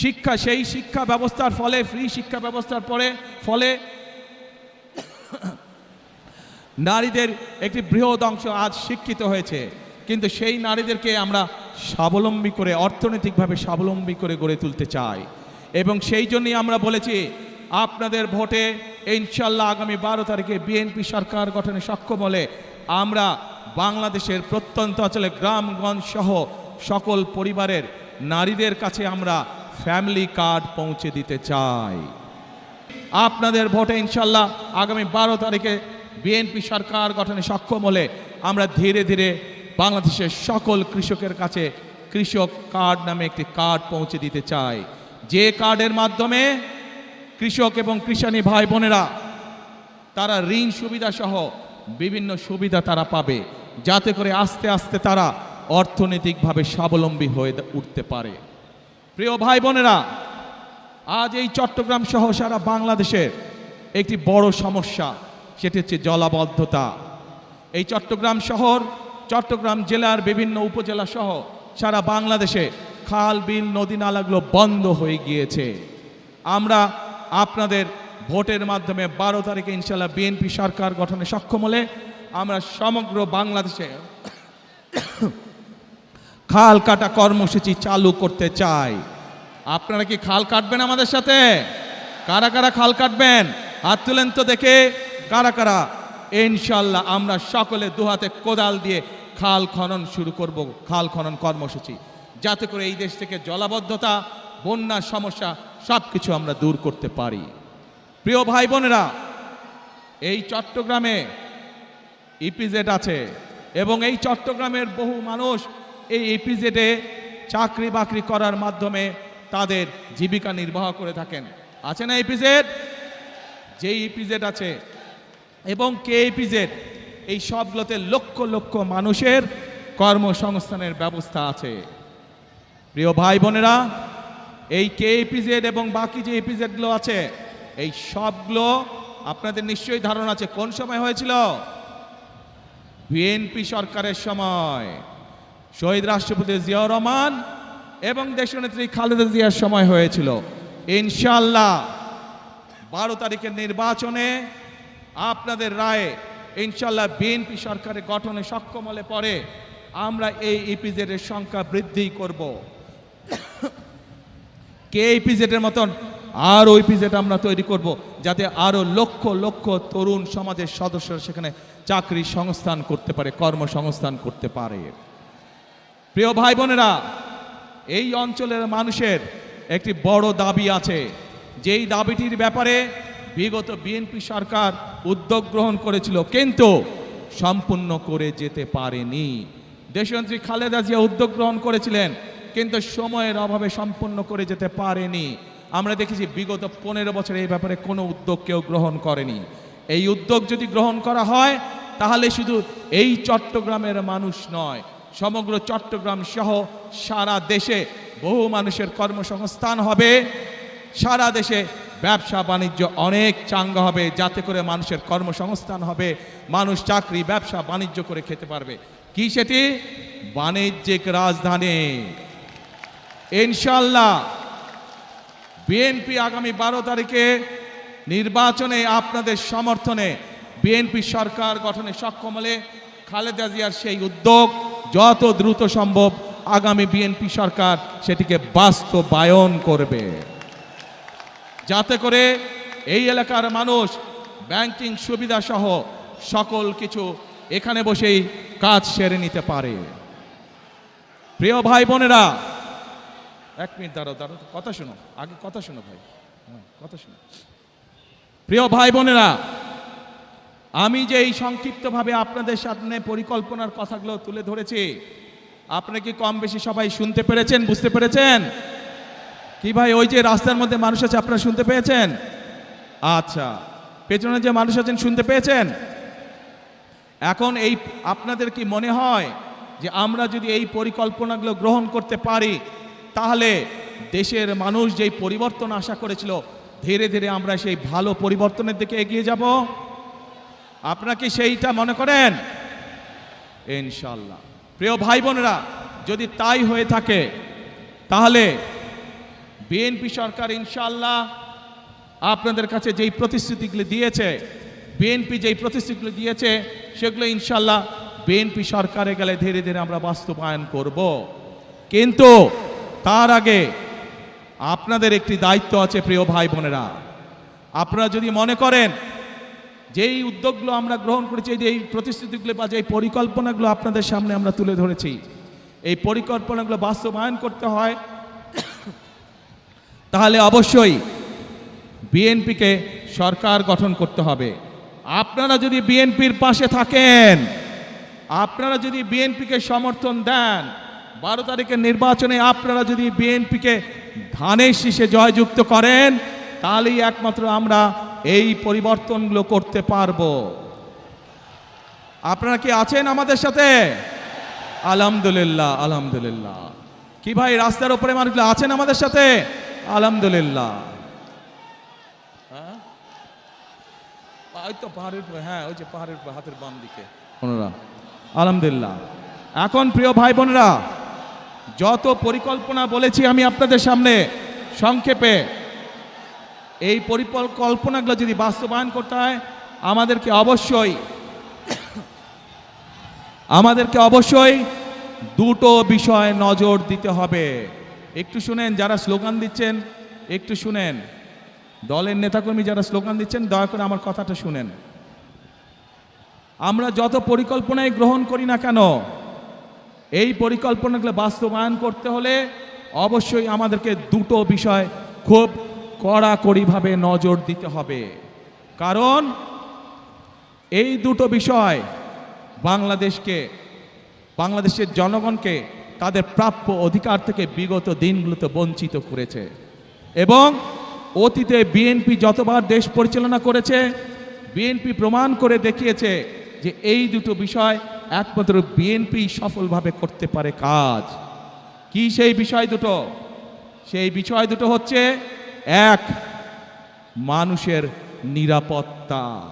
শিক্ষা, সেই শিক্ষা ব্যবস্থার ফলে ফ্রি শিক্ষা ব্যবস্থার পরে, ফলে নারীদের একটি বৃহৎ অংশ আজ শিক্ষিত হয়েছে। কিন্তু সেই নারীদেরকে আমরা স্বাবলম্বী করে, অর্থনৈতিকভাবে স্বাবলম্বী করে গড়ে তুলতে চাই। এবং সেই জন্যই আমরা বলেছি, আপনাদের ভোটে ইনশাল্লাহ আগামী বারো তারিখে বিএনপি সরকার গঠনে সক্ষম হলে আমরা বাংলাদেশের প্রত্যন্ত অঞ্চলে গ্রামগঞ্জ সহ সকল পরিবারের নারীদের কাছে আমরা ফ্যামিলি কার্ড পৌঁছে দিতে চাই। আপনাদের ভোটে ইনশাল্লাহ আগামী বারো তারিখে বিএনপি সরকার গঠনে সক্ষম হলে আমরা ধীরে ধীরে বাংলাদেশের সকল কৃষকের কাছে কৃষক কার্ড নামে একটি কার্ড পৌঁছে দিতে চাই। যে কার্ডের মাধ্যমে কৃষক এবং কৃষাণী ভাই বোনেরা, তারা ঋণ সুবিধা সহ বিভিন্ন সুবিধা তারা পাবে, যাতে করে আস্তে আস্তে তারা অর্থনৈতিকভাবে স্বাবলম্বী হয়ে উঠতে পারে। প্রিয় ভাই বোনেরা, আজ এই চট্টগ্রাম সহ সারা বাংলাদেশের একটি বড় সমস্যা, সেটি হচ্ছে জলাবদ্ধতা। এই চট্টগ্রাম শহর, চট্টগ্রাম জেলার বিভিন্ন উপজেলা সহ সারা বাংলাদেশে খাল, বিল, নদী, নালাগুলো বন্ধ হয়ে গিয়েছে। আমরা আপনাদের ভোটের মাধ্যমে বারো তারিখে ইনশাল্লাহ বিএনপি সরকার গঠনে সক্ষম হলে আমরা সমগ্র বাংলাদেশে খাল কাটা কর্মসূচি চালু করতে চাই। আপনারা কি খাল কাটবেন আমাদের সাথে? কারা কারা খাল কাটবেন? হাত তুলেন তো দেখে। কারা কারা? ইনশাল্লাহ আমরা সকলে দুহাতে কোদাল দিয়ে খাল খনন শুরু করব, খাল খনন কর্মসূচি। যাতে করে এই দেশ থেকে জলাবদ্ধতা বন্যার সমস্যা সব কিছু আমরা দূর করতে পারি। প্রিয় ভাই বোনেরা, এই চট্টগ্রামে ইপিজেড আছে এবং এই চট্টগ্রামের বহু মানুষ এই ইপিজেডে চাকরি বাকরি করার মাধ্যমে তাদের জীবিকা নির্বাহ করে থাকেন। আছে না ইপিজেড যে ইপিজেড আছে। এবং কে ইপিজেড এই সবগুলোতে লক্ষ লক্ষ মানুষের কর্মসংস্থানের ব্যবস্থা আছে। প্রিয় ভাই বোনেরা, এই কে ইপিজেড এবং বাকি যে ইপিজেডগুলো আছে, এই সবগুলো আপনাদের নিশ্চয়ই ধারণা আছে। কোন সময় হয়েছিল? বিএনপি সরকারের সময়। শহীদ রাষ্ট্রপতি জিয়াউর রহমান এবং দেশনেত্রী খালেদা জিয়ার সময় হয়েছিল। ইনশাল্লাহ বারো তারিখের নির্বাচনে আপনাদের রায়ে ইনশাল্লাহ বিএনপি সরকারের গঠনে সক্ষম হলে পরে আমরা এই ইপিজেডের সংখ্যা বৃদ্ধি করব। কে ইপিজেডের মতন? আরও ইপিজেড আমরা তৈরি করব যাতে আরও লক্ষ লক্ষ তরুণ সমাজের সদস্যরা সেখানে চাকরি সংস্থান করতে পারে, কর্মসংস্থান করতে পারে। প্রিয় ভাই বোনেরা, এই অঞ্চলের মানুষের একটি বড় দাবি আছে। যেই দাবিটির ব্যাপারে বিগত বিএনপি সরকার উদ্যোগ গ্রহণ করেছিল, কিন্তু সম্পূর্ণ করে যেতে পারেনি। দেশমন্ত্রী খালেদা জিয়া উদ্যোগ গ্রহণ করেছিলেন, কিন্তু সময়ের অভাবে সম্পূর্ণ করে যেতে পারেনি। আমরা দেখেছি বিগত পনেরো বছর এই ব্যাপারে কোনো উদ্যোগ কেউ গ্রহণ করেনি। এই উদ্যোগ যদি গ্রহণ করা হয়, তাহলে শুধু এই চট্টগ্রামের মানুষ নয় সমগ্র চট্টগ্রাম সহ সারা দেশে বহু মানুষের কর্মসংস্থান হবে। সারা দেশে ব্যবসা বাণিজ্য অনেক চাঙ্গা হবে, যাতে করে মানুষের কর্মসংস্থান হবে। মানুষ চাকরি, ব্যবসা, বাণিজ্য করে খেতে পারবে। কি সেটি? বাণিজ্যিক রাজধানী। ইনশাল্লাহ বিএনপি আগামী বারো তারিখে নির্বাচনে আপনাদের সমর্থনে বিএনপি সরকার গঠনে সক্ষম হলে খালেদা জিয়ার সেই উদ্যোগ যত দ্রুত সম্ভব আগামী বিএনপি সরকার সেটিকে বাস্তবায়ন করবে। যাতে করে এই এলাকার মানুষ ব্যাংকিং সুবিধা সহ সকল কিছু এখানে বসেই কাজ সেরে নিতে পারে। প্রিয় ভাই বোনেরা এক মিনিট দাঁড়াও দাঁড়াও কথা শোনো আগে কথা শোনো ভাই। হ্যাঁ, কথা শোনো। প্রিয় ভাই বোনেরা আমি যে এই সংক্ষিপ্তভাবে আপনাদের সামনে পরিকল্পনার কথাগুলো তুলে ধরেছি আপনারা কি কম বেশি সবাই শুনতে পেরেছেন, বুঝতে পেরেছেন? কি ভাই, ওই যে রাস্তার মধ্যে মানুষ আছে, আপনারা শুনতে পেয়েছেন? আচ্ছা পেছনে যে মানুষ আছেন, শুনতে পেয়েছেন? এখন এই, আপনাদের কি মনে হয় যে আমরা যদি এই পরিকল্পনাগুলো গ্রহণ করতে পারি, তাহলে দেশের মানুষ যেই পরিবর্তন আশা করেছিল, ধীরে ধীরে আমরা সেই ভালো পরিবর্তনের দিকে এগিয়ে যাব? আপনারা কি সেইটা মনে করেন? ইনশাল্লাহ প্রিয় ভাই বোনেরা, যদি তাই হয়ে থাকে, তাহলে বিএনপি সরকার ইনশাল্লাহ আপনাদের কাছে যেই প্রতিশ্রুতিগুলি দিয়েছে বিএনপি যেই প্রতিশ্রুতিগুলি দিয়েছে, সেগুলো ইনশাল্লাহ বিএনপি সরকারে গেলে ধীরে ধীরে আমরা বাস্তবায়ন করব। কিন্তু তার আগে আপনাদের একটি দায়িত্ব আছে, প্রিয় ভাই বোনেরা। আপনারা যদি মনে করেন যেই উদ্যোগগুলো আমরা গ্রহণ করেছি যে এই প্রতিশ্রুতিগুলো বা যেই পরিকল্পনাগুলো আপনাদের সামনে আমরা তুলে ধরেছি, এই পরিকল্পনাগুলো বাস্তবায়ন করতে হয়। তাহলে অবশ্যই বিএনপিকে সরকার গঠন করতে হবে। আপনারা যদি বিএনপির পাশে থাকেন, আপনারা যদি বিএনপিকে সমর্থন দেন, বারো তারিখের নির্বাচনে আপনারা যদি বিএনপিকে ধানের শীষে জয়যুক্ত করেন, তাহলেই একমাত্র আমরা এই পরিবর্তনগুলো করতে পারব। আপনারা কি আছেন আমাদের সাথে? আলহামদুলিল্লাহ আলহামদুলিল্লাহ। কি ভাই রাস্তার উপরে মানুষগুলো আছেন আমাদের সাথে? আলহামদুলিল্লাহ। হ্যাঁ? ওই তো পাহাড়ের হ্যাঁ ওই যে পাহাড়ের হাতের বাম দিকে। ওনারা। আলহামদুলিল্লাহ। এখন প্রিয় ভাই বোনেরা যত পরিকল্পনা বলেছি আমি আপনাদের সামনে সংক্ষেপে এই পরিকল্পনাগুলো যদি বাস্তবায়ন করতে হয়, আমাদেরকে অবশ্যই আমাদেরকে অবশ্যই দুটো বিষয় নজর দিতে হবে। একটু শুনেন যারা স্লোগান দিচ্ছেন, একটু শুনেন। দলের নেতাকর্মী যারা স্লোগান দিচ্ছেন, দয়া করে আমার কথাটা শুনেন। আমরা যত পরিকল্পনাই গ্রহণ করি না কেন, এই পরিকল্পনাগুলো বাস্তবায়ন করতে হলে অবশ্যই আমাদেরকে দুটো বিষয় খুব কড়াকড়িভাবে নজর দিতে হবে। কারণ এই দুটো বিষয় বাংলাদেশকে, বাংলাদেশের জনগণকে তাদের প্রাপ্য অধিকার থেকে বিগত দিনগুলোতে বঞ্চিত করেছে। এবং অতীতে বিএনপি যতবার দেশ পরিচালনা করেছে, বিএনপি প্রমাণ করে দেখিয়েছে যে এই দুটো বিষয় একমাত্র বিএনপি সফলভাবে করতে পারে কাজ। কি সেই বিষয় দুটো? সেই বিষয় দুটো হচ্ছে এক, মানুষের নিরাপত্তা।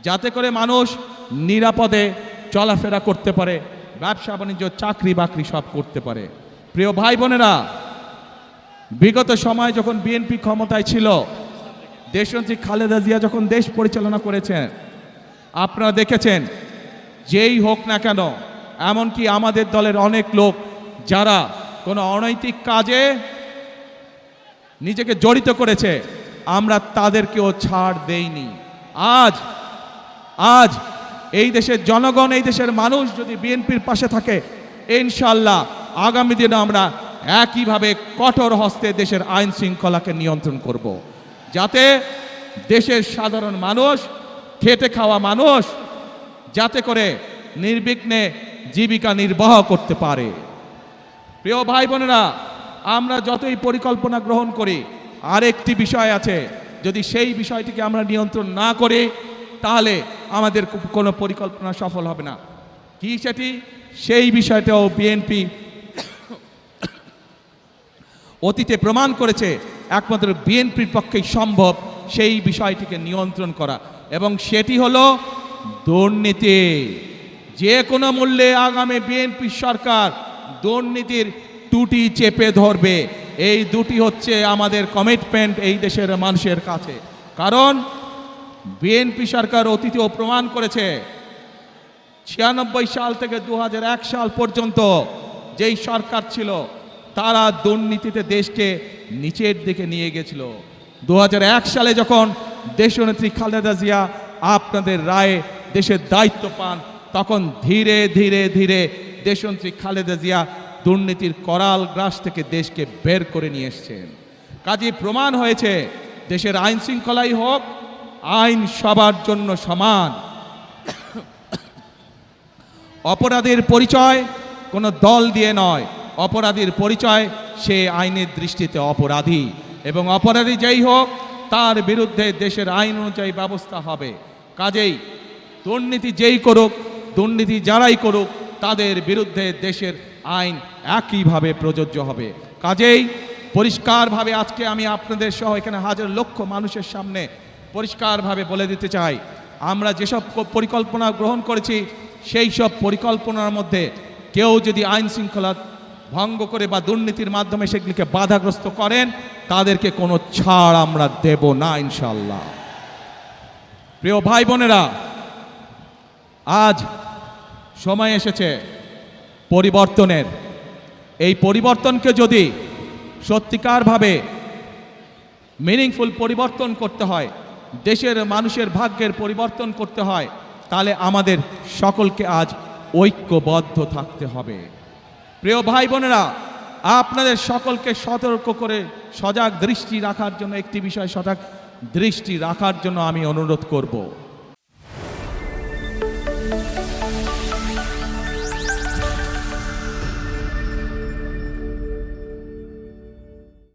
যাতে করে মানুষ নিরাপদে চলাফেরা করতে পারে, ব্যবসা, বাণিজ্য, চাকরি, বাকরি সব করতে পারে। প্রিয় ভাই বোনেরা, বিগত সময় যখন বিএনপি ক্ষমতায় ছিল, দেশনেত্রী খালেদা জিয়া যখন দেশ পরিচালনা করেছেন, আপনারা দেখেছেন, যেই হোক না কেন, এমনকি আমাদের দলের অনেক লোক, যারা কোনো অনৈতিক কাজে নিজেকে জড়িত করেছে, আমরা তাদেরকেও ছাড় দেইনি আজ আজ এই দেশের জনগণ, এই দেশের মানুষ যদি বিএনপির পাশে থাকে ইনশাল্লাহ আগামী দিনে আমরা একইভাবে কঠোর হস্তে দেশের আইন শৃঙ্খলাকে নিয়ন্ত্রণ করব। যাতে দেশের সাধারণ মানুষ, খেটে খাওয়া মানুষ, যাতে করে নির্বিঘ্নে জীবিকা নির্বাহ করতে পারে প্রিয় ভাই বোনেরা আমরা যতই পরিকল্পনা গ্রহণ করি, আরেকটি বিষয় আছে, যদি সেই বিষয়টিকে আমরা নিয়ন্ত্রণ না করি, তাহলে আমাদের কোনো পরিকল্পনা সফল হবে না। কি সেটি? সেই বিষয়টাও বিএনপি অতীতে প্রমাণ করেছে, একমাত্র বিএনপির পক্ষেই সম্ভব সেই বিষয়টিকে নিয়ন্ত্রণ করা। এবং সেটি হলো দুর্নীতি। যে কোনো মূল্যে আগামী বিএনপি সরকার দুর্নীতির টুটি চেপে ধরবে। এই দুটি হচ্ছে আমাদের কমিটমেন্ট এই দেশের মানুষের কাছে। কারণ বিএনপি সরকার অতীতেও প্রমাণ করেছে, ছিয়ানব্বই সাল থেকে দু হাজার এক সাল পর্যন্ত যেই সরকার ছিল, তারা দুর্নীতিতে দেশকে নিচের দিকে নিয়ে গেছিল। দু হাজার এক সালে যখন দেশনেত্রী খালেদা জিয়া আপনাদের রায়ে দেশের দায়িত্ব পান, তখন ধীরে ধীরে ধীরে দেশনেত্রী খালেদা জিয়া দুর্নীতির করাল গ্রাস থেকে দেশকে বের করে নিয়ে এসছেন। কাজে প্রমাণ হয়েছে, দেশের আইন শৃঙ্খলাই হোক, আইন সবার জন্য সমান। অপরাধের পরিচয় কোনো দল দিয়ে নয়, অপরাধীর পরিচয় সে আইনের দৃষ্টিতে অপরাধী। এবং অপরাধী যেই হোক, তার বিরুদ্ধে দেশের আইন অনুযায়ী ব্যবস্থা হবে। কাজেই দুর্নীতি যেই করুক, দুর্নীতি যারাই করুক, তাদের বিরুদ্ধে দেশের আইন একইভাবে প্রযোজ্য হবে। কাজেই পরিষ্কারভাবে আজকে আমি আপনাদের সহ এখানে হাজার লক্ষ মানুষের সামনে পরিষ্কারভাবে বলে দিতে চাই, আমরা যেসব পরিকল্পনা গ্রহণ করেছি, সেই সব পরিকল্পনার মধ্যে কেউ যদি আইন শৃঙ্খলা ভঙ্গ করে বা দুর্নীতির মাধ্যমে সেগুলিকে বাধাগ্রস্ত করেন, তাদেরকে কোনো ছাড় আমরা দেব না ইনশাল্লাহ প্রিয় ভাই বোনেরা, আজ সময় এসেছে পরিবর্তনের। এই পরিবর্তনকে যদি সত্যিকারভাবে মিনিংফুল পরিবর্তন করতে হয়, দেশের মানুষের ভাগ্যের পরিবর্তন করতে হয়, তাহলে আমাদের সকলকে আজ ঐক্যবদ্ধ থাকতে হবে। প্রিয় ভাই বোনেরা, আপনাদের সকলকে সতর্ক করে, সজাগ দৃষ্টি রাখার জন্য একটি বিষয় সজাগ দৃষ্টি রাখার জন্য আমি অনুরোধ করব।